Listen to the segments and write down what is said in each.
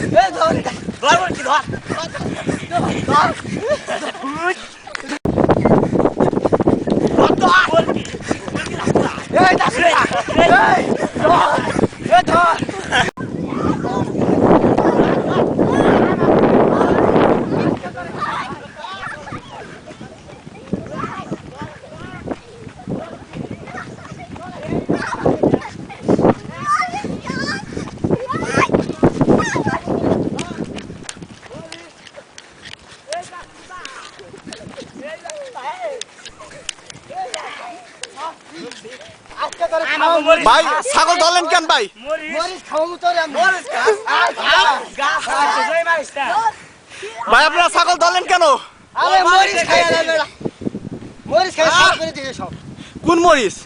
Ei, vai, Dora, Dora! Dora! Dora! ভাই ছাগল ধরলেন কেন ভাই ভাই আপনারা ছাগল ধরলেন কেন আরে মরিস খাই না বেড়া মরিস খাই সব করে দিছে সব কোন মরিচ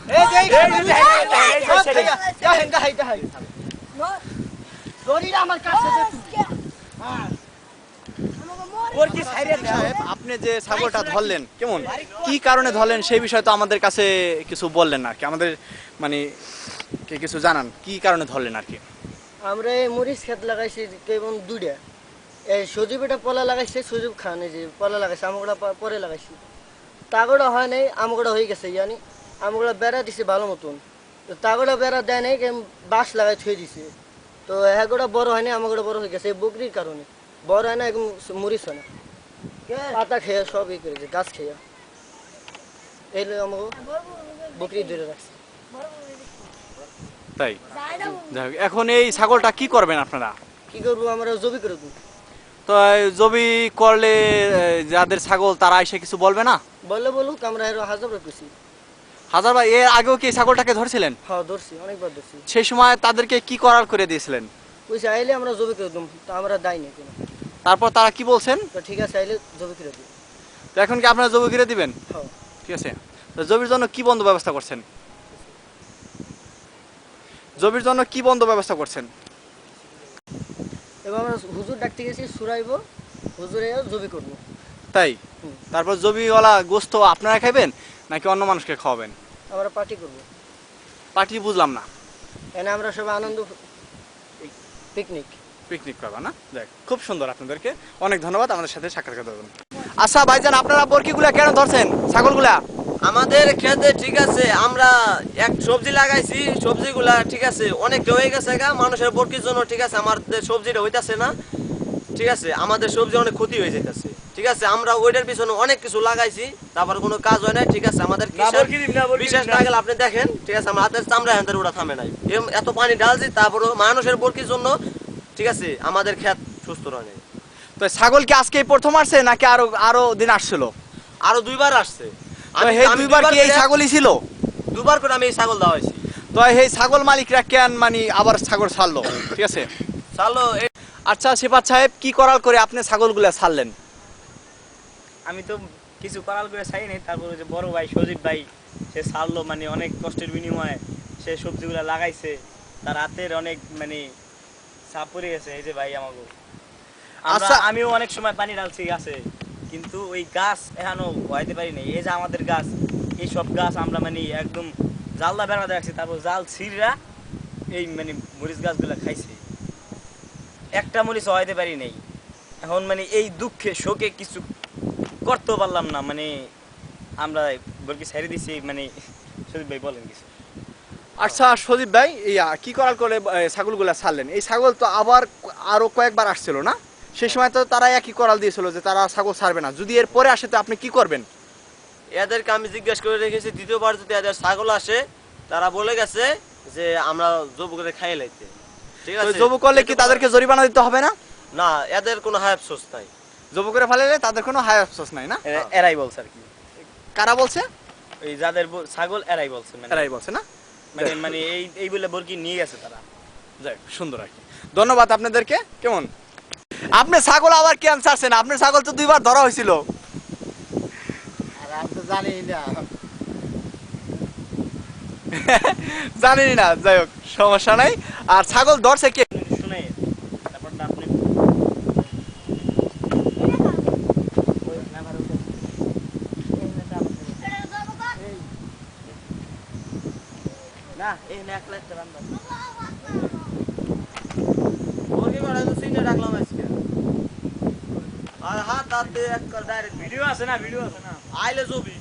আমার কাছে। সাহেব আপনি যে ছাগলটা ধরলেন কেমন? কি কারণে ধরলেন সেই বিষয়ে তো আমাদের কাছে কিছু বললেন না আর কি। আমাদের মানে কে কিছু জানান কি কারণে ধরলেন আর কি? আমরা এই মরিচ ক্ষেত লাগাইছি কেমন দুইটা। এই সজীব এটা পলা লাগাইছে সজীব খান এই যে পলা লাগাইছে আমগুলা পরে লাগাইছি। তাগড়া হয় নাই আমগুলা হয়ে গেছে জানি আমগুলা বেড়া দিছে ভালো মতন। তো তাগড়া বেড়া দেয় নাই বাঁশ লাগাই থুয়ে দিছে। তো হ্যাগোটা বড় হয়নি নাই আমগুলা বড় হয়ে গেছে এই বকরির কারণে। বড় হয় না একদম মরিচ হয় না। পাতা খেয়ে সব ই করেছে গাছ খেয়ে। এই আমাকে বকরি ধরে রাখছে। তাই? এখন এই ছাগলটা কি করবেন আপনারা? কি করব আমরা জবি করে দেবো তো জবি করলে যাদের ছাগল তারা এসে কিছু বলবে না? বললে বলুক আমরা এর হাজার করছি হাজার ভাই এর আগেও কি ছাগলটাকে ধরছিলেন? হ্যাঁ ধরছি অনেকবার ধরছি। সেই সময় তাদেরকে কি করার করে দিয়েছিলেন? কইছে আইলে আমরা জবি করে দেবো তা আমরা দায় না কোনো। তারপর তারা কি বলছেন? তো ঠিক আছে আইলে জবি করে দিই তো এখন কি আপনারা জমি করে দিবেন? হ্যাঁ। ঠিক আছে। তো জবির জন্য কি বন্ধ ব্যবস্থা করছেন? জমির জন্য কি বন্ধ ব্যবস্থা করছেন? এবার আমরা হুজুর ডাকতে গেছি সুরাইবো। হুজুরে জবি করব। তাই? তারপর জবিওয়ালা গোস্ত আপনারা খাবেন নাকি অন্য মানুষকে খাওয়াবেন? আমরা পার্টি করব। পার্টি বুঝলাম না। এনে আমরা সবাই আনন্দ পিকনিক পিকনিক করবা না? দেখ খুব সুন্দর আপনাদেরকে। অনেক ধন্যবাদ আমাদের সাথে সাক্ষাৎকার দেবেন আচ্ছা ভাইজান আপনারা বরকিগুলা কেন ধরছেন? ছাগলগুলা? আমাদের খেতে ঠিক আছে আমরা এক সবজি লাগাইছি সবজিগুলা ঠিক আছে অনেকটা হয়ে গেছে গা মানুষের বরকির জন্য ঠিক আছে আমাদের সবজিটা হইতাছে না। ঠিক আছে আমাদের সবজি অনেক ক্ষতি হয়ে যাইতাছে। ঠিক আছে আমরা ওইটার পিছনে অনেক কিছু লাগাইছি তারপর কোনো কাজ হয় না ঠিক আছে আমাদের বিশেষ না। গেলে আপনি দেখেন ঠিক আছে আমার হাতের চামড়া হাতের ওটা থামে নাই। এত পানি ঢালছি তারপরও মানুষের বরকির জন্য ঠিক আছে? আমাদের ক্ষেত সুস্থ রয় নাই। তো ছাগল কি আজকে প্রথম আসছে নাকি আরও আরও দিন আসছিল? আরও দুইবার আসছে। তো আমি- এই আমি দুইবার কি এই ছাগলই ছিল? দুবার করে আমি এই ছাগল দেওয়া হয়েছি তো এই ছাগল মালিকরা কেন মানে আবার ছাগল ছাড়লো? ঠিক আছে? চালো আচ্ছা সাহেব কি করার করে আপনি ছাগলগুলা ছাড়লেন? আমি তো কিছু করাল করে তারপর যে বড় ভাই সজীব ভাই সে ছাড়লো মানে অনেক কষ্টের বিনিময়ে। সে সবজিগুলো লাগাইছে। তার হাতের অনেক মানে পড়ে গেছে এই যে ভাই আমাকে আচ্ছা। আমিও অনেক সময় পানি ঢালছি গাছে কিন্তু ওই গাছ এখনও হইতে পারি নাই। এই যে আমাদের গাছ এই সব গাছ আমরা মানে একদম জালদা রাখছি তারপর জাল ছিঁড়া এই মানে মরিচ গাছগুলো খাইছে। একটা মরিচ হইতে পারি নাই। এখন মানে এই দুঃখে শোকে কিছু করতেও পারলাম না। মানে আমরা বলকি ছেড়ে দিছি মানে ভাই বলেন কিছু। আচ্ছা সদীপ ভাই ইয়া কি করার করে ছাগলগুলা ছাড়লেন? এই ছাগল তো আবার আরও কয়েকবার আসছিল না? সেই সময় তো তারা একই করাল দিয়েছিল যে তারা ছাগল ছাড়বে না। যদি এর পরে আসে তো আপনি কি করবেন? এদেরকে আমি জিজ্ঞেস করে রেখেছি দ্বিতীয়বার যদি এদের ছাগল আসে তারা বলে গেছে যে আমরা জবু করে খাইয়ে লাইতে। ঠিক আছে? জবু করলে কি তাদেরকে জরিমানা দিতে হবে না? না এদের কোনো হায় আফসোস নাই। জবু করে ফেলালে তাদের কোনো হায় আফসোস নাই না? এরাই বলছে আর কি। কারা বলছে? এই যাদের ছাগল এরাই বলছে। এরাই বলছে না? মানে মানে এই এই বলে বরকি নিয়ে গেছে তারা। যাই সুন্দর আর কি। ধন্যবাদ আপনাদেরকে কেমন? আপনি ছাগল আবার কেন ছাড়ছেন? আপনার ছাগল তো দুইবার ধরা হয়েছিল। জানি না যাই হোক সমস্যা নাই। আর ছাগল ধরছে কে? এই না, এক লাখ টাকা মুরগি করা তো সিনে রাখলাম আজকে। আর হাত হাতে এক ডাইরেক্ট ভিডিও আছে আইলে জবি